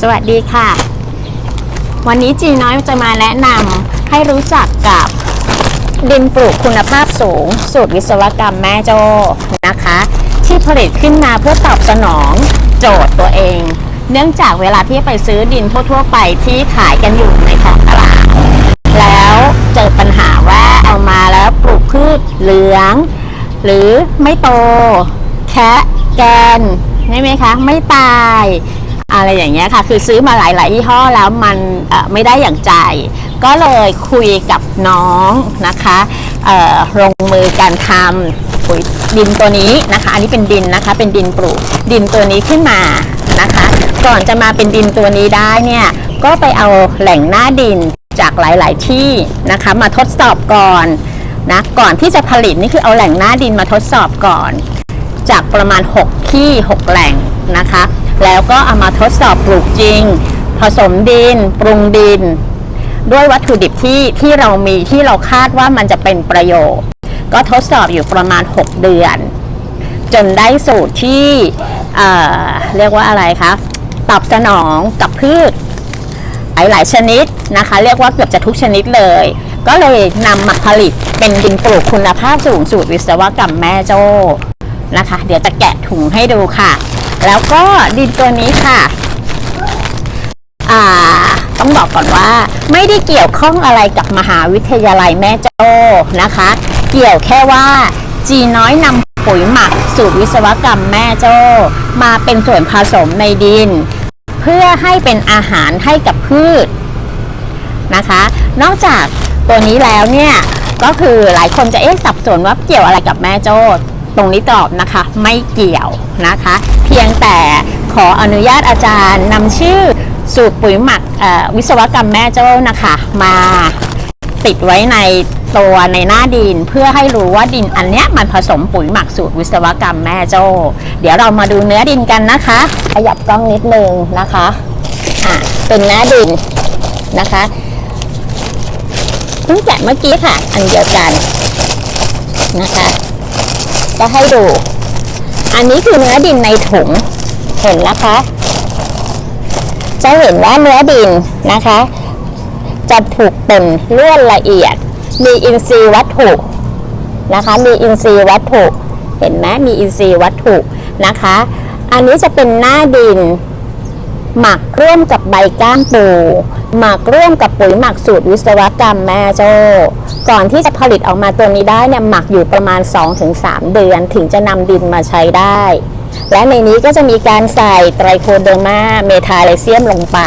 สวัสดีค่ะ วันนี้จีน้อยจะมาแนะนำให้รู้จักกับดินปลูกคุณภาพสูง สูตรวิศวกรรมแม่โจ้นะคะ ที่ผลิตขึ้นมาเพื่อตอบสนองโจทย์ตัวเอง เนื่องจากเวลาที่ไปซื้อดินทั่ว ๆ ไปที่ขายกันอยู่ในท้องตลาด แล้วเจอปัญหาว่าเอามาแล้วปลูกพืชเหลือง หรือไม่โต แคะแกนใช่ไหมคะ ไม่ตาย อะไรอย่างเงี้ยค่ะ คือซื้อมาหลาย ๆ ยี่ห้อแล้วมันไม่ได้อย่างใจ ก็เลยคุยกับน้องนะคะลงมือการทำปุ๋ยดินตัวนี้นะคะ อันนี้เป็นดินนะคะ เป็นดินปลูก ดินตัวนี้ขึ้นมานะคะ ก่อนจะมาเป็นดินตัวนี้ได้เนี่ย ก็ไปเอาแหล่งหน้าดินจากหลาย ๆ ที่นะคะ มาทดสอบก่อนนะก่อนที่จะผลิตนี่คือเอาแหล่งหน้าดินมาทดสอบก่อน จากประมาณ 6 ที่ 6 แหล่งนะคะ แล้วก็เอามาทดสอบปลูกจริง ผสมดิน ปรุงดิน ด้วยวัตถุดิบที่ที่เรามีที่เราคาดว่ามันจะเป็นประโยชน์ ก็ทดสอบอยู่ประมาณ 6 เดือน จนได้สูตรที่เอ่อเรียกว่าอะไรคะตอบสนองกับพืชหลายๆชนิดนะคะ เรียกว่าเกือบจะทุกชนิดเลย ก็เลยนำมาผลิตเป็นดินปลูกคุณภาพสูงสูตรวิศวกรรมแม่โจ้นะคะ เดี๋ยวจะแกะถุงให้ดูค่ะ แล้วก็ดินตัวนี้ค่ะต้องบอกก่อนว่าไม่ได้เกี่ยวข้องอะไรกับมหาวิทยาลัยแม่โจ้นะคะ เกี่ยวแค่ว่าจีน้อยนำปุ๋ยหมักสูตรวิศวกรรมแม่โจ้มาเป็นส่วนผสมในดิน เพื่อให้เป็นอาหารให้กับพืชนะคะ นอกจากตัวนี้แล้วเนี่ยก็คือหลายคนจะเอ๊ะสับสนว่าเกี่ยวอะไรกับแม่โจ้ ตรงนี้ตอบนะคะไม่เกี่ยวนะคะ เพียงแต่ขออนุญาตอาจารย์นำชื่อสูตรปุ๋ยหมักวิศวกรรมแม่โจ้นะคะมาติดไว้ในตัวในหน้าดินเพื่อให้รู้ว่าดินอันเนี้ยมันผสมปุ๋ยหมักสูตรวิศวกรรมแม่โจ้ เดี๋ยวเรามาดูเนื้อดินกันนะคะ ขยับกล้องนิดนึงนะคะอะเป็นหน้าดินนะคะเพิ่งแกะเมื่อกี้ค่ะ อันเดียวกันนะคะ จะให้ดู อันนี้คือเนื้อดินในถุง เห็นนะคะ จะเห็นว่าเนื้อดินนะคะ จะถูกเป็นล้วนละเอียด มีอินทรีย์วัตถุนะคะ มีอินทรีย์วัตถุ เห็นไหมมีอินทรีย์วัตถุนะคะ อันนี้จะเป็นหน้าดิน หมักร่วมกับใบก้านปูหมักร่วมกับปุ๋ยหมักสูตรวิศวกรรมแม่โจ้ก่อนที่จะผลิตออกมาตัวนี้ได้เนี่ยหมักอยู่ประมาณ 2-3 เดือนถึงจะนำดินมาใช้ได้ และในนี้ก็จะมีการใส่ไตรโคเดอร์มาเมทาไลเซียมลงไป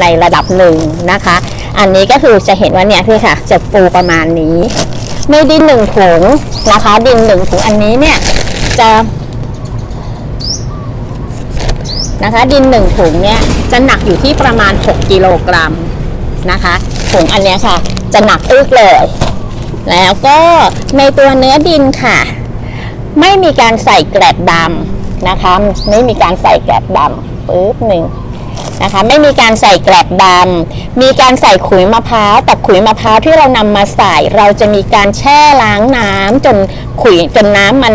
ในระดับหนึ่งนะคะ อันนี้ก็คือจะเห็นว่าเนี่ยพี่ค่ะจะปูประมาณนี้ในดินหนึ่งถุงนะคะ ดินหนึ่งถุงอันนี้เนี่ยจะ นะคะ ดินหนึ่งถุงเนี่ยจะหนักอยู่ที่ประมาณ 6 กิโลกรัมนะคะถุงอันเนี้ยค่ะ จะหนักอึกเลย แล้วก็ในตัวเนื้อดินค่ะ ไม่มีการใส่แกลบดำนะคะ ไม่มีการใส่แกลบดำปึ๊บหนึ่ง นะคะไม่มีการใส่แกลบดำมีการใส่ขุยมะพร้าวแต่ขุยมะพร้าวที่เรานำมาใส่ เราจะมีการแช่ล้างน้ำจนขุยจนน้ำมัน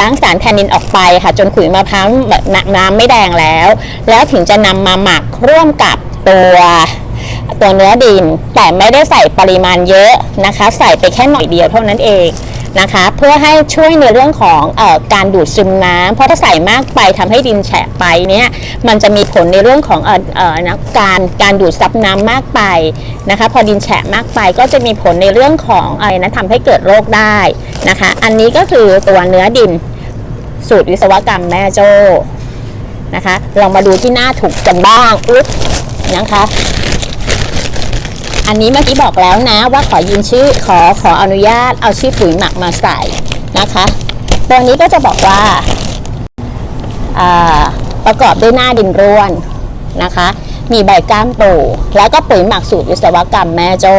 ล้างสารแทนนินออกไปค่ะจนขุยมะพร้าวแบบนน้ำไม่แดงแล้ว แล้วถึงจะนำมาหมักร่วมกับตัวตัวเนื้อดินแต่ไม่ได้ใส่ปริมาณเยอะนะคะ ใส่ไปแค่หน่อยเดียวเท่านั้นเอง นะคะ เพื่อให้ช่วยในเรื่องของออการดูดซึมน้ำเพราะถ้าใส่มากไปทำให้ดินแฉะไปเนี่ยมันจะมีผลในเรื่องของออนะการการดูดซับน้ำมากไปนะคะ พอดินแฉะมากไปก็จะมีผลในเรื่องของอะไรนะทำให้เกิดโรคได้นะคะ อันนี้ก็คือตัวเนื้อดินสูตรวิศวกรรมแม่โจ้นะคะ ลองมาดูที่หน้าถุงกันบ้างอุ๊บนะคะ อันนี้เมื่อกี้บอกแล้วนะว่าขอยืนชื่อขอขออนุญาตเอาชื่อปุ๋ยหมักมาใส่นะคะ ตัวนี้ก็จะบอกว่าอ่าประกอบด้วยหน้าดินร่วนนะคะ มีใบก้ามปูแล้วก็ปุ๋ยหมักสูตรวิศวกรรมแม่โจ้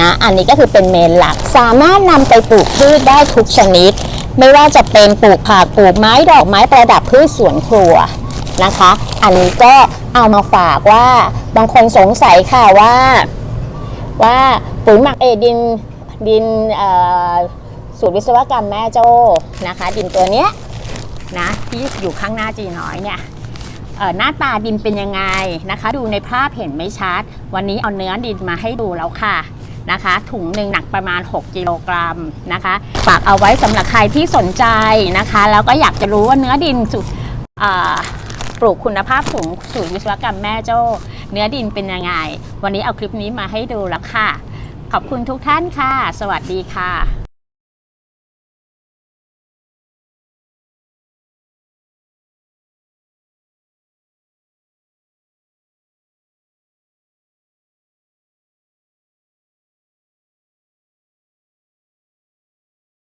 นะอันนี้ก็คือเป็นเมนหลักสามารถนำไปปลูกพืชได้ทุกชนิด ไม่ว่าจะเป็นปลูกผักปลูกไม้ดอกไม้ประดับพืชสวนครัวนะคะ อันนี้ก็ เอามาฝากว่าบางคนสงสัยค่ะว่า ว่าปุ๋ยหมักเอดินดินสูตรวิศวกรรมแม่โจ้นะคะ ดินตัวเนี้ยนะที่อยู่ข้างหน้าจีน้อยเนี่ยหน้าตาดินเป็นยังไงนะคะ ดูในภาพเห็นไม่ชัด วันนี้เอาเนื้อดินมาให้ดูแล้วค่ะนะคะ ถุงหนึ่งหนักประมาณ 6 กิโลกรัมนะคะฝากเอาไว้สำหรับใครที่สนใจนะคะ แล้วก็อยากจะรู้ว่าเนื้อดินสุด ปลูกคุณภาพสูงสู่วิศวกรรมแม่โจ้เนื้อดินเป็นยังไง วันนี้เอาคลิปนี้มาให้ดูแล้วค่ะ ขอบคุณทุกท่านค่ะ สวัสดีค่ะ